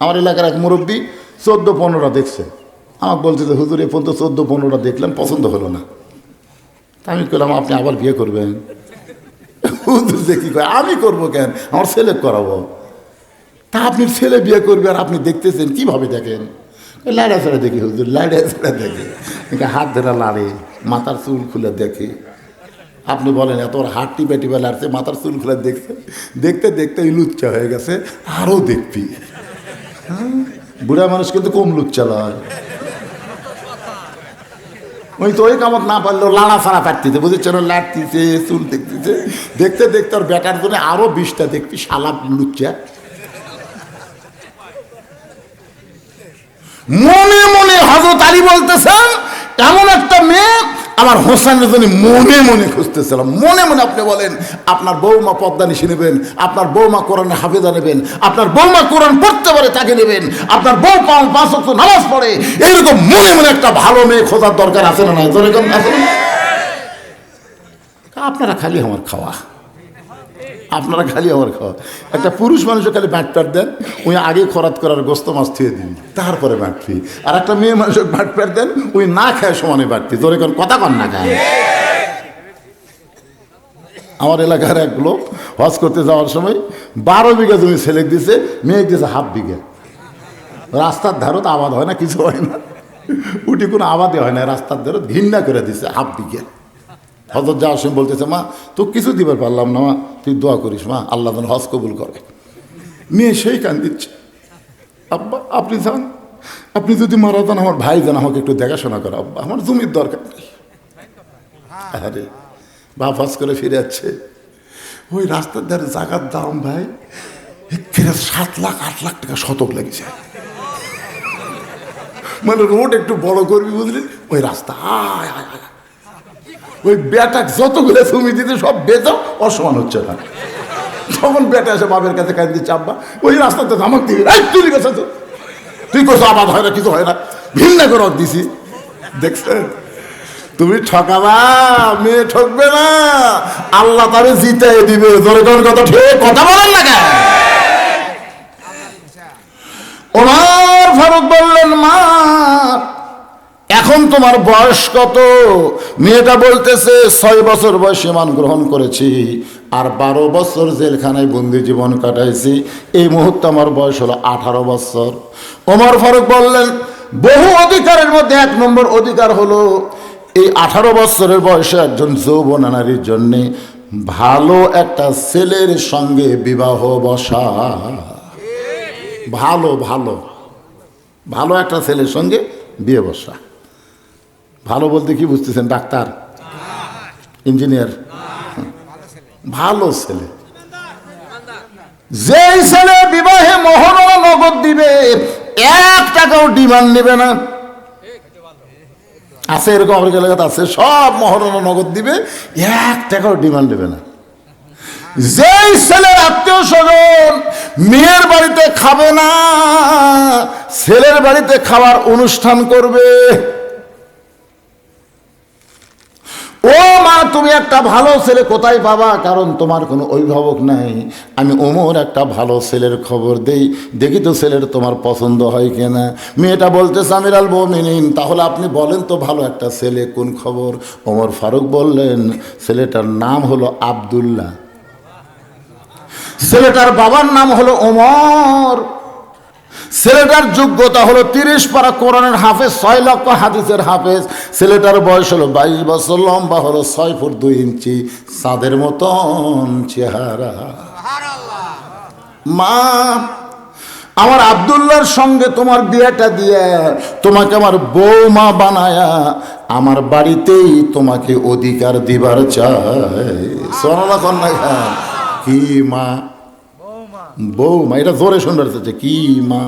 আমার এলাকার এক মুরব্বী চোদ্দ পনেরোটা দেখছে। আমাকে বলছে যে, হুজুর, এ পর্যন্ত চোদ্দ পনেরোটা দেখলাম, পছন্দ হলো না। তা আমি বললাম আপনি আবার বিয়ে করবেন? হুজুর যে কী করে আমি করব কেন? আমার ছেলে করাবো। তা আপনি ছেলে বিয়ে করবে আর আপনি দেখতেছেন, কীভাবে দেখেন? লাড়া ছাড়া দেখি হুজুর লাড়া ছাড়া দেখে। হাত ধরে লাড়ে, মাথার চুল খুলে দেখে। আপনি বলেন, এত ওর হাত টিপে টিপে লাড়ছে, মাথার চুল খুলে দেখছে। দেখতে দেখতে লুচ্চা হয়ে গেছে, আরও দেখবি? বুড়া মানুষ কিন্তু কম লুচ্চা লয় ওই তো ওই কামত না পারলেও লাড়া ফাড়া পারতিছে, বুঝেছেন? লাড়তিছে চুল দেখতেছে। দেখতে দেখতে ওর বেটার জন্য আরও বিশটা দেখবি, শালা লুচ্চা। মনে মনে হজরত আলী বলতেছেন, এমন একটা মেয়ে আমার হোসেনের জন্য মনে মনে খুঁজতেছিলাম। মনে মনে আপনি বলেন, আপনার বৌমা পদ্মা নিশি নেবেন, আপনার বৌমা কোরআনে হাফেজা নেবেন, আপনার বৌমা কোরআন পড়তে পারে তাকে নেবেন, আপনার বউ পাঁচ নামাজ পড়ে এইরকম মনে মনে একটা ভালো মেয়ে খোঁজার দরকার আছে না না? আপনারা খালি আমার খাওয়া। আপনারা খালি আমার খাওয়া। একটা পুরুষ মানুষও খালি ব্যাট প্যাট দেন ওই আগে খরাত করার গোস্ত মাছ থুয়ে দিন, তারপরে বাটফি আর একটা মেয়ে মানুষের ব্যাট প্যাট দেন ওই না খায় সমানে বাটফি তোর এখন কথা কন না খায় আমার এলাকার এক লোক হজ করতে যাওয়ার সময় বারো বিঘা জমি ছেলে দিছে, মেয়ে দিয়েছে হাফ বিঘা। রাস্তার ধারত আবাদ হয় না, কিছু হয় না। উঠি কোনো আবাদই হয় না, রাস্তার ধারত ঘৃণা করে দিছে হাফ বিঘা। হজরত যাওয়ার সময় বলতেছে, মা তো কিছু দিবার পারলাম না, মা, তুই দোয়া করিস, মা, আল্লাহ যেন হজ কবুল করে। মেয়ে সেই কান দিচ্ছে। আব্বা, আপনি যান, আপনি যদি মারা যান, আমার ভাই যেন আমাকে একটু দেখাশোনা করে, আব্বা, আমার জমির দরকার নেই। আরে, বাপ হজ করে ফিরে যাচ্ছে ওই রাস্তার ধারে জাগার দাম ভাই একেবারে সাত লাখ, আট লাখ টাকা শতক লেগেছে। মানে রোড একটু বড় করবি বুঝলি? ওই রাস্তা আয় আয় আয়। ওই বেটা যতগুলো জমি দিতে সব বেচা অসমান হচ্ছে না। তখন বেটা এসে বাপের কাছে কাজ দিচ্ছে আব্বা ওই রাস্তাতে ধামাক দিবি এই তুই গেছে তো? তুই করছ আবাদ হয় না কিছু হয় না। ভিন্ন করে ওর দিছি। দেখছেন? তুমি ঠকাবা মেয়ে ঠকবে না। আল্লাহ তারে জিতে দিবে। জোরে কোন কথা ঠিক কথা বলেন না কেন? ওমর ফারুক বললেন মা এখন তোমার বয়স কত? মেয়েটা বলতেছে, ছয় বছর বয়সে মান গ্রহণ করেছি আর বারো বছর জেলখানায় বন্দি জীবন কাটাইছি। এই মুহূর্তে আমার বয়স হলো আঠারো বছর। ওমর ফারুক বললেন, বহু অধিকারের মধ্যে এক নম্বর অধিকার হলো এই আঠারো বছরের বয়সে একজন যৌবনা নারীর জন্যে ভালো একটা ছেলের সঙ্গে বিবাহ বসা। ভালো ভালো ভালো একটা ছেলের সঙ্গে বিয়ে বসা। ভালো বলতে কি বুঝতেছেন? ডাক্তার? ইঞ্জিনিয়ার? ভালো ছেলে। যেই ছেলে বিবাহে মোহর ও নগদ দিবে, এক টাকাও ডিমান্ড নেবে না। আছে এরকম আমার এলাকাতে আছে, সব মোহর নগদ দিবে, এক টাকাও ডিমান্ড নেবে না। যেই ছেলের আত্মীয় স্বজন মেয়ের বাড়িতে খাবে না, ছেলের বাড়িতে খাবার অনুষ্ঠান করবে ও মা, তুমি একটা ভালো ছেলে, কোথায় পাবা? কারণ তোমার কোনো অভিভাবক নাই। আমি ওমর একটা ভালো ছেলের খবর দেই। দেখি তো ছেলের তোমার পছন্দ হয় কিনা। মেয়েটা বলতে সামির আল বমিনিন তাহলে আপনি বলেন তো ভালো একটা ছেলে কোন খবর? ওমর ফারুক বললেন, ছেলেটার নাম হলো আবদুল্লাহ। ছেলেটার বাবার নাম হলো ওমর। ছেলেটার যোগ্যতা হলো তিরিশ পারা কোরআনের হাফেজ, ছয় লক্ষ হাদিসের হাফেজ। ছেলেটার বয়স হলো বাইশ বছর, লম্বা হলো ছয় ফুট দুই ইঞ্চি চাঁদের মতন চেহারা। মা, আমার আবদুল্লার সঙ্গে তোমার বিয়েটা দিয়ে তোমাকে আমার বৌমা বানায়া আমার বাড়িতেই তোমাকে অধিকার দিবার চাই। সোনা কন্যা কি মা? বৌমা এটা জোরে শুনতে চাচ্ছে কি, মা?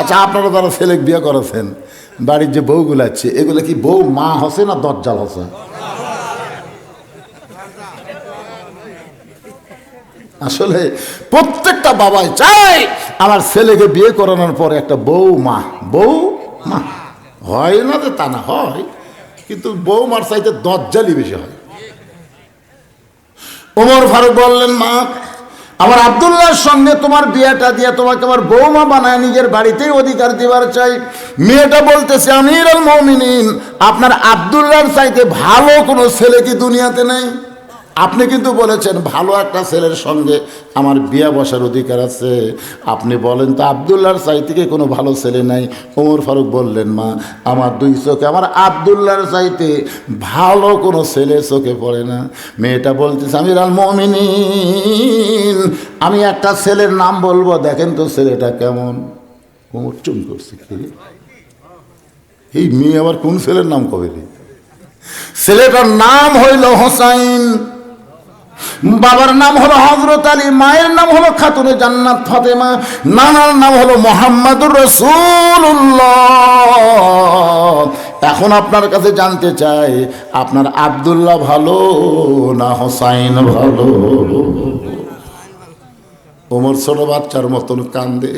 আচ্ছা আপনারা যারা ছেলে বিয়ে করেছেন, বাড়ির যে বউগুলো আছে, এগুলো কি বউ, মা হসে না দরজাল হসে? আসলে প্রত্যেকটা বাবাই চাই আমার ছেলেকে বিয়ে করানোর পরে একটা বউ, মা। বউ, মা। হয় না যে তা না, হয়। কিন্তু বউ মার চাইতে দজ্জালি বেশি হয়। ওমর ফারুক বললেন, মা আমার আবদুল্লাহর সঙ্গে তোমার বিয়েটা দিয়ে তোমাকে আমার বৌমা বানায় নিজের বাড়িতেই অধিকার দিবার চাই। মেয়েটা বলতেছে আমির মমিনিন, আপনার আবদুল্লাহর চাইতে ভালো কোনো ছেলে কি দুনিয়াতে নেই? আপনি কিন্তু বলেছেন, ভালো একটা ছেলের সঙ্গে আমার বিয়া বসার অধিকার আছে। আপনি বলেন, তো আবদুল্লাহর চাইতে থেকে কোনো ভালো ছেলে নাই। ওমর ফারুক বললেন, মা, আমার দুই চোখে, আমার আবদুল্লাহর চাইতে ভালো কোনো ছেলে চোখে পড়ে না। মেয়েটা বলতেছে আমি রাল মমিনিন, আমি একটা ছেলের নাম বলব, দেখেন তো ছেলেটা কেমন। ওমর চুম করছে এই মেয়ে আবার কোন ছেলের নাম কবে ছেলেটার নাম হইল হোসাইন। বাবার নাম হলো হজরত আলী, মায়ের নাম হলো খাতুনে জান্নাত ফাতেমা, নানার নাম হলো মোহাম্মদুর রসুল্লাহ এখন আপনার কাছে জানতে চাই, আপনার আবদুল্লাহ ভালো না হোসাইন ভালো? ওমর ছোট বাচ্চার মতন কান্দে।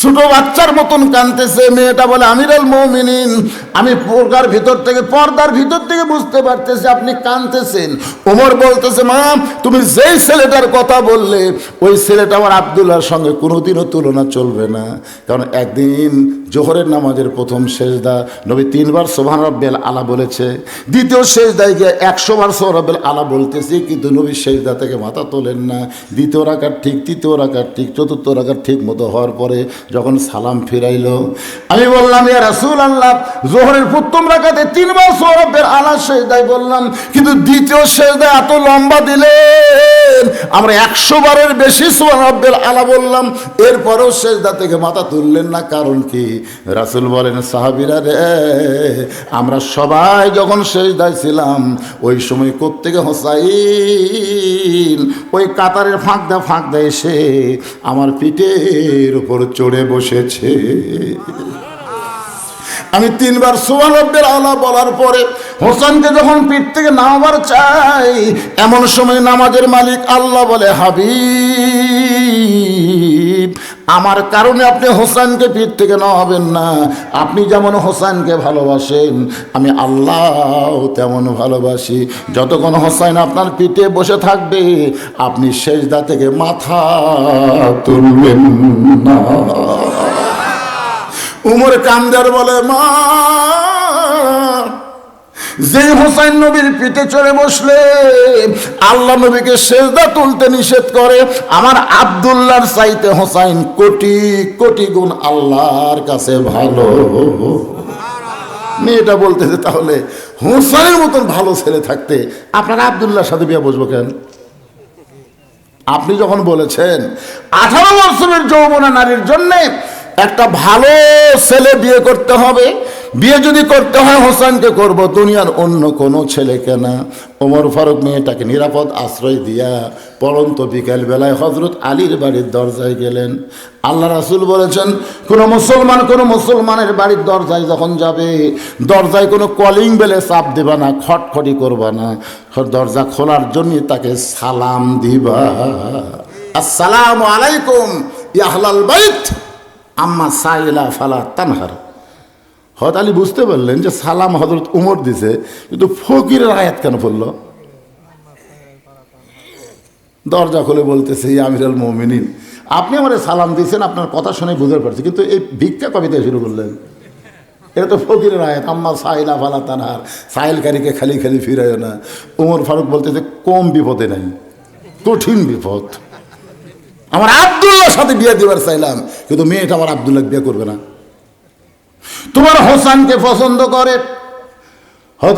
ছোট বাচ্চার মতন কানতেছে, মেয়েটা বলে, আমিরাল মৌমিনিন। আমি পর্দার ভিতর থেকে, পর্দার ভিতর থেকে বুঝতে পারতেছি আপনি কানতেছেন। ওমর বলতেছে, মা, তুমি যেই ছেলেটার কথা বললে, ওই ছেলেটা আমার আবদুল্লাহর সঙ্গে কোনোদিনও তুলনা চলবে না। কারণ একদিন জোহরের নামাজের প্রথম শেষদা নবী তিনবার সোভান রব্বেল আলা বলেছে। দ্বিতীয় শেষদায় গিয়ে একশো বার সোহরব্বেল আলা বলতেছি, কিন্তু নবী শেষদা থেকে মাথা তোলেন না। দ্বিতীয় রাখার ঠিক, তৃতীয় রাখার ঠিক, চতুর্থ রাখার ঠিক মতো হওয়ার পরে যখন সালাম ফিরাইলো, আমি বললাম, ইয়া রাসূল আল্লাহ জোহরের প্রথম রাখাতে তিনবার সৌরভের আলা শেষদায় বললাম, কিন্তু দ্বিতীয় শেষদায় এত লম্বা দিলেন। আমরা একশো বারের বেশি সৌরভের আলা বললাম, এরপরেও শেষদা থেকে মাথা তুললেন না। কারণ কি? রাসূল বলেন, সাহাবিরা রে, আমরা সবাই যখন শেষদায় ছিলাম, ওই সময় কোত্থেকে হোসাইন, ওই কাতারের ফাঁকদা ফাঁকদা এসে আমার পিঠের উপর চড়ে বসেছে। আমি তিনবার সুবানব্বের আলা বলার পরে হোসেনকে যখন পিঠ থেকে নামাবার চাই, এমন সময় নামাজের মালিক আল্লাহ বলে, হাবিব আমার কারণে আপনি হোসেনকে পীর থেকে নামাবেন না। আপনি যেমন হোসেনকে ভালোবাসেন, আমি আল্লাহ তেমন ভালোবাসি। যতক্ষণ হোসেন আপনার পিঠে বসে থাকবে, আপনি শেষদা থেকে মাথা তুলবেন না। উমর কান্দার বলে, মা যে হোসাইন নবীর পিঠে চড়ে বসলে, আল্লাহ নবীকে সেজদা তুলতে নিষেধ করে। আমার আবদুল্লাহর চাইতে হোসাইন কোটি কোটি গুণ আল্লাহর কাছে ভালো। মেয়েটা বলতেছে, তাহলে হোসাইনের মতন ভালো ছেলে থাকতে আপনার আবদুল্লাহর সাথে বিয়ে বসবো কেন? আপনি যখন বলেছেন, আঠারো বছরের যৌবনা নারীর জন্যে একটা ভালো ছেলে বিয়ে করতে হবে বিয়ে যদি করতে হয় হোসেনকে করব, দুনিয়ার অন্য কোনো ছেলেকে না। ওমর ফারুক মেয়েটাকে নিরাপদ আশ্রয় দিয়া পরন্ত বিকেল বেলায় হজরত আলীর বাড়ির দরজায় গেলেন। আল্লাহ রাসুল বলেছেন, কোনো মুসলমান কোনো মুসলমানের বাড়ির দরজায় যখন যাবে, দরজায় কোনো কলিং বেলে চাপ দেবা না, খটখটি করবা না। দরজা খোলার জন্য তাকে সালাম দিবা। আসসালামু আলাইকুম ইয়াহলাল বাইত, আম্মা সাইলা ফালা তানহার। হয়তো আলী বুঝতে পারলেন যে সালাম হজরত উমর দিছে, কিন্তু ফকিরের আয়াত কেন পড়ল? দরজা খুলে বলতেছে আমিরাল মমিনিন, আপনি আমার সালাম দিয়েছেন, আপনার কথা শুনে বুঝতে পারছি, কিন্তু এই ভিক্ষা কবিতা শুরু করলেন। এটা তো ফকিরের আয়াত, আম্মা সাইলা ফালা তানহার, সাইলকারীকে খালি খালি ফিরায় না। উমর ফারুক বলতেছে, কম বিপদে নাই, কঠিন বিপদ। আমার আবদুল্লার সাথে বিয়ে দিবার চাইলাম, কিন্তু মেয়েটা আমার আবদুল্লাহ বিয়ে করবে না। তোমার হোসানকে পছন্দ করে।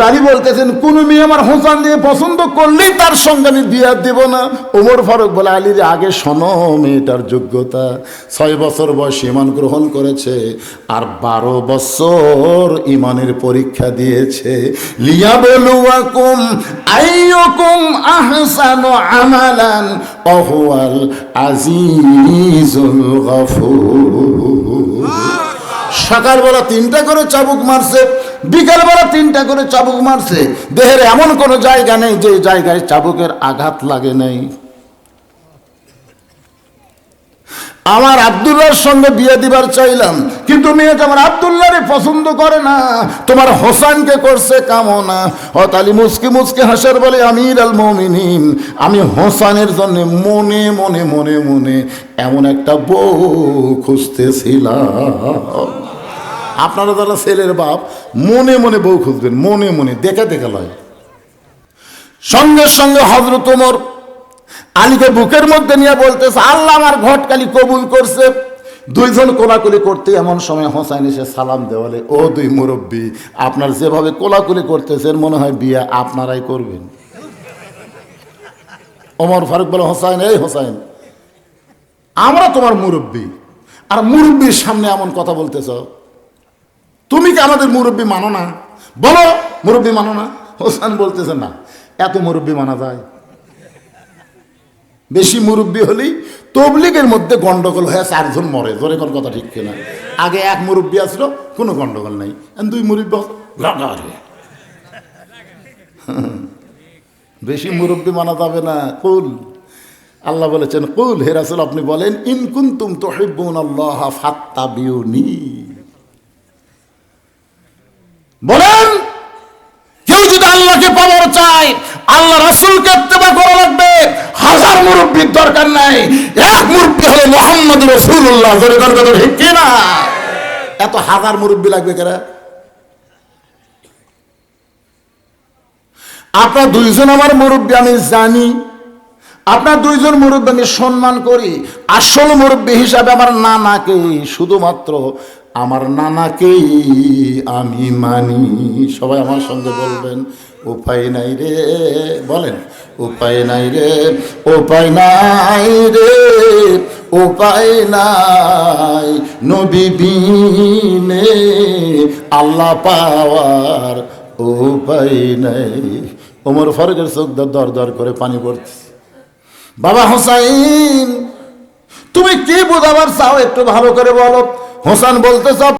আলী বলতেছেন, কোন মেয়ে আমার হোসান দিয়ে পছন্দ করলেই তার সঙ্গে আমি বিয়ে দেব না। ওমর ফারুক বলে, আলীর আগে শোনো মেয়েটার যোগ্যতা। ছয় বছর বয়স ইমান গ্রহণ করেছে আর বারো বছর ইমানের পরীক্ষা দিয়েছে। লিয়া বলুয়াকুম আইয়কুম আহসানু আমালান অহুয়াল আজিজুল গফুর। সকালবেলা তিনটা করে চাবুক মারছে, বিকালবেলা তিনটা করে চাবুক মারছে। দেহের এমন কোনো জায়গা নেই যে জায়গায় চাবুকের আঘাত লাগে নাই। আমার আবদুল্লাহর সঙ্গে বিয়ে দিবার চাইলাম, কিন্তু মেয়েটা আমার আবদুল্লাহরে পছন্দ করে না। তোমার হোসানকে করছে কামনা। হত আলী মুসকি মুসকে হাসার বলে, আমির আল মমিনিন, আমি হোসানের জন্য মনে মনে মনে মনে এমন একটা বউ খুঁজতেছিলাম। আপনারা যারা ছেলের বাপ, মনে মনে বউ খুঁজবেন, মনে মনে, দেখে দেখে লয়। সঙ্গে সঙ্গে হজরত ওমর আলীকে বুকের মধ্যে নিয়ে বলতেছে, আল্লাহ আমার ঘটকালি কবুল করছে। দুইজন কোলাকুলি করতে এমন সময় হোসাইন এসে সালাম দেওয়ালে, ও দুই মুরব্বী, আপনার যেভাবে কোলাকুলি করতেছেন, মনে হয় বিয়ে আপনারাই করবেন। ওমর ফারুক বলে, হোসাইন, এই হোসাইন, আমরা তোমার মুরব্বী, আর মুরব্বীর সামনে এমন কথা বলতেছ? তুমি কি আমাদের মুরব্বী মানো না? বলো, মুরব্বী মানো না? হোসান বলতেছে, না, এত মুরব্বী মানা যায়। বেশি মুরব্বী হলেই তবলিগের মধ্যে গন্ডগোল হয়ে চারজন মরে, জোরে কোন কথা ঠিক কিনা? আগে এক মুরব্বী আসলো, কোনো গন্ডগোল নাই। দুই মুরব্বী বেশি মুরব্বী মানা যাবে না, কুল। আল্লাহ বলেছেন, কুল, হে রাসূল, আপনি বলেন ইনকুন্তুম তুহিব্বুন আল্লাহ ফাত্তাবিউনি। বলেন, কেউ যদি আল্লাহকে পাওয়ার চায়, আল্লাহ রাসূলকে ইত্তেবা করা লাগবে। হাজার মুরব্বীর দরকার নাই। এক মুরব্বী হলো মোহাম্মদ করে ঠিক কি না এত হাজার মুরব্বী লাগবে কেরা আপনার দুইজন আমার মুরব্বী, আমি জানি। আপনার দুইজন মুরব্বী, আমি সম্মান করি। আসল মুরব্বী হিসাবে আমার নানাকে শুধুমাত্র আমার নানাকেই আমি মানি। সবাই আমার সঙ্গে বলবেন, উপায় নাই রে, বলেন, উপায় নাই রে, উপায় নাই রে, উপায় নাই। নবী আল্লাহ পাওয়ার উপায় নাই। ওমর ফারুকের চোখ দর দর করে পানি পড়ছে বাবা হোসাইন, তুমি কি বোঝাবার চাও একটু ভালো করে বলো? হোসেন বলতে চাও?